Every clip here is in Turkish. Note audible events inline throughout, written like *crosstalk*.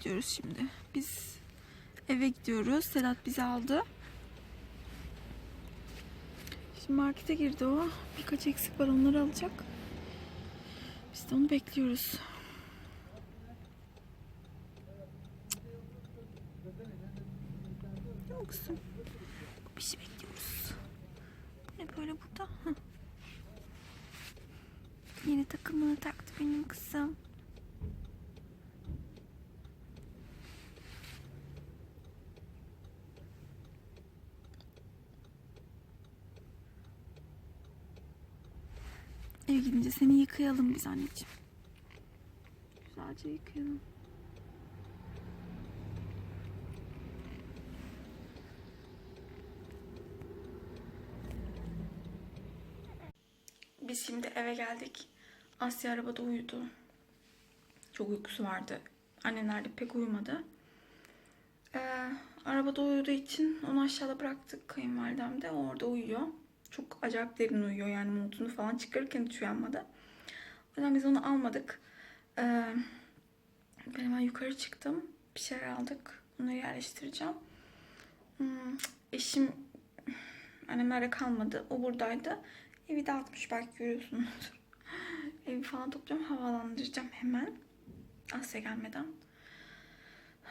Gidiyoruz şimdi. Biz eve gidiyoruz. Sedat bizi aldı. Şimdi markete girdi o. Birkaç eksik var alacak. Biz de onu bekliyoruz. Kızım? Bir şey bekliyoruz. Bu ne böyle burada? Hı. Yeni takımını taktı benim kızım. Gidince seni yıkayalım biz anneciğim. Güzelce yıkayalım. Biz şimdi eve geldik. Asya arabada uyudu. Çok uykusu vardı. Annemler de pek uyumadı. Ee, arabada uyuduğu için onu aşağıda bıraktık kayınvalidem de. O orada uyuyor. Çok acayip derin uyuyor yani montunu falan çıkarırken hiç uyanmadı. O yüzden biz onu almadık. Ee, ben hemen yukarı çıktım. Bir şeyler aldık. Onları yerleştireceğim. Hmm, eşim annemlerde kalmadı. O buradaydı. Evi dağıtmış belki görüyorsunuz. *laughs* Evi falan toplayacağım. Havalandıracağım hemen. Asya gelmeden.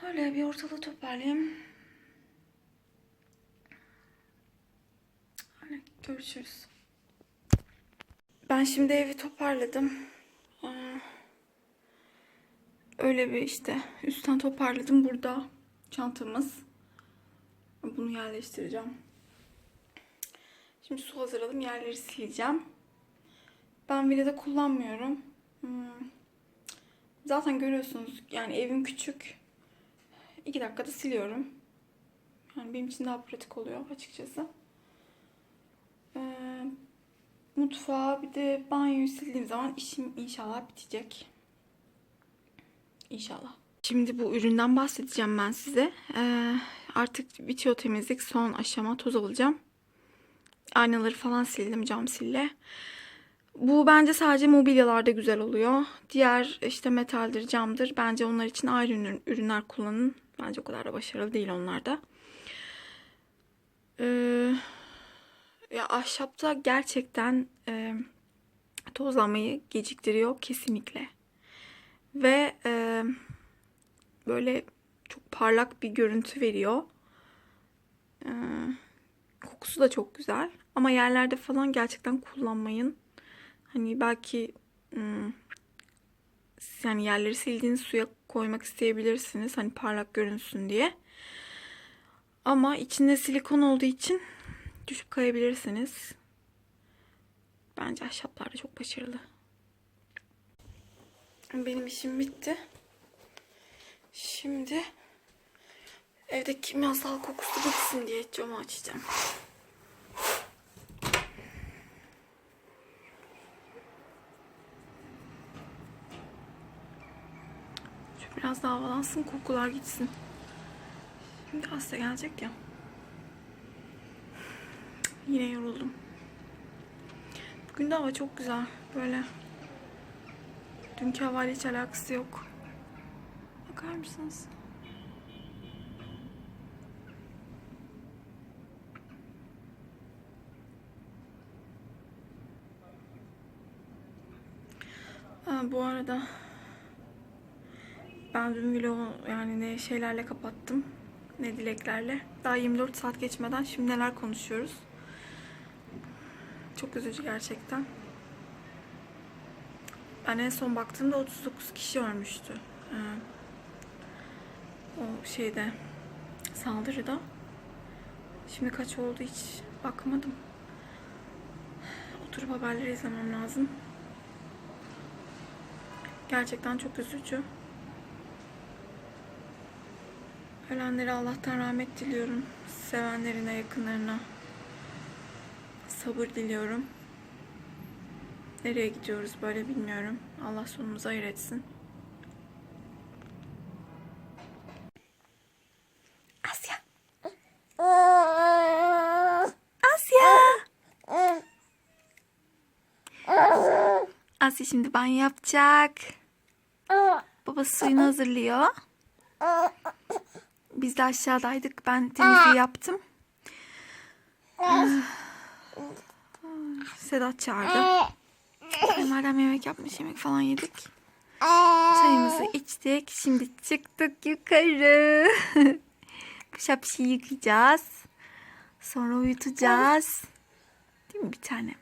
Öyle bir ortalığı toparlayayım. Öyle görüşürüz. Ben şimdi evi toparladım. Ee, Öyle bir işte üstten toparladım. Burada çantamız. Bunu yerleştireceğim. Şimdi su hazırladım. Yerleri sileceğim. Ben videoda kullanmıyorum. Hmm. Zaten görüyorsunuz yani evim küçük. 2 dakikada siliyorum. Yani benim için daha pratik oluyor açıkçası. Ee, mutfağı bir de banyoyu sildiğim zaman işim inşallah bitecek. İnşallah. Şimdi bu üründen bahsedeceğim ben size. Ee, artık bitiyor temizlik. Son aşama toz alacağım. Aynaları falan sildim cam sille. Bu bence sadece mobilyalarda güzel oluyor. Diğer işte metaldir, camdır. Bence onlar için ayrı ürün- ürünler kullanın. Bence o kadar da başarılı değil onlar da. Ee, ya ahşapta gerçekten e, tozlanmayı geciktiriyor kesinlikle. Ve e, böyle çok parlak bir görüntü veriyor. Ee, kokusu da çok güzel. Ama yerlerde falan gerçekten kullanmayın. Hani belki yani yerleri sildiğiniz suya koymak isteyebilirsiniz. Hani parlak görünsün diye. Ama içinde silikon olduğu için düşüp kayabilirsiniz. Bence ahşaplar da çok başarılı. Benim işim bitti. Şimdi evde kimyasal kokusu gitsin diye camı açacağım. Şu biraz daha havalansın kokular gitsin. Şimdi Asya gelecek ya. Yine yoruldum. Bugün de hava çok güzel. Böyle dünkü havayla hiç alakası yok. Bakar mısınız? Bu arada ben dün vlogu yani ne şeylerle kapattım ne dileklerle. Daha 24 saat geçmeden şimdi neler konuşuyoruz. Çok üzücü gerçekten. Ben en son baktığımda 39 kişi ölmüştü. Ee, o şeyde saldırıda. Şimdi kaç oldu hiç bakmadım. Oturup haberleri izlemem lazım. Gerçekten çok üzücü. Ölenlere Allah'tan rahmet diliyorum. Sevenlerine, yakınlarına sabır diliyorum. Nereye gidiyoruz böyle bilmiyorum. Allah sonumuzu hayır etsin. Asya. Asya. Asya şimdi banyo yapacak. Babası suyunu hazırlıyor. Biz de aşağıdaydık. Ben temizliği yaptım. Sedat çağırdı. Madem yemek yapmış yemek falan yedik. Çayımızı içtik. Şimdi çıktık yukarı. *laughs* Bu şapşıyı yıkayacağız. Sonra uyutacağız. Değil mi bir tane?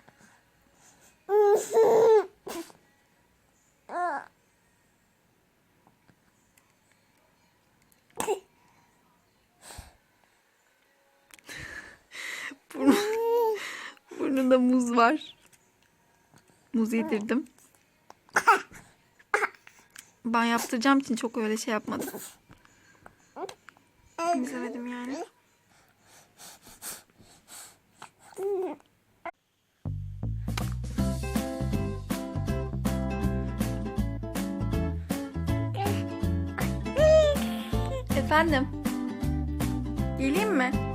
*laughs* burnunda muz var. Muz yedirdim. Ben yaptıracağım için çok öyle şey yapmadım. Temizlemedim yani. Efendim? Geleyim mi?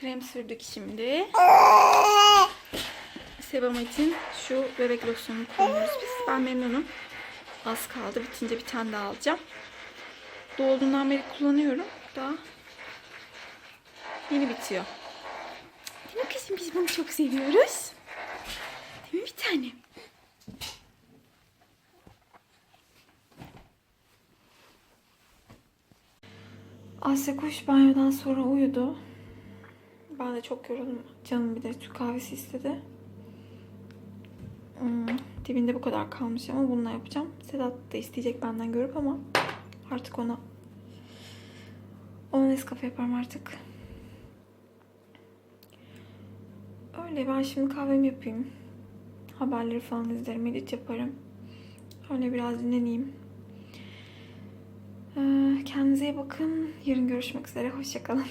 Krem sürdük şimdi. Sebam için şu bebek losyonunu kullanıyoruz biz. Ben memnunum. Az kaldı. Bitince bir tane daha alacağım. Doğduğundan beri kullanıyorum. Daha yeni bitiyor. Değil mi kızım? Biz bunu çok seviyoruz. Değil mi bir tane? Asya kuş banyodan sonra uyudu. Ben de çok yoruldum. Canım bir de Türk kahvesi istedi. Hmm, dibinde bu kadar kalmış ama bununla yapacağım. Sedat da isteyecek benden görüp ama artık ona ona Nescafe yaparım artık. Öyle ben şimdi kahvemi yapayım. Haberleri falan izlerim, edit yaparım. Öyle biraz dinleneyim. Ee, kendinize iyi bakın. Yarın görüşmek üzere. Hoşçakalın.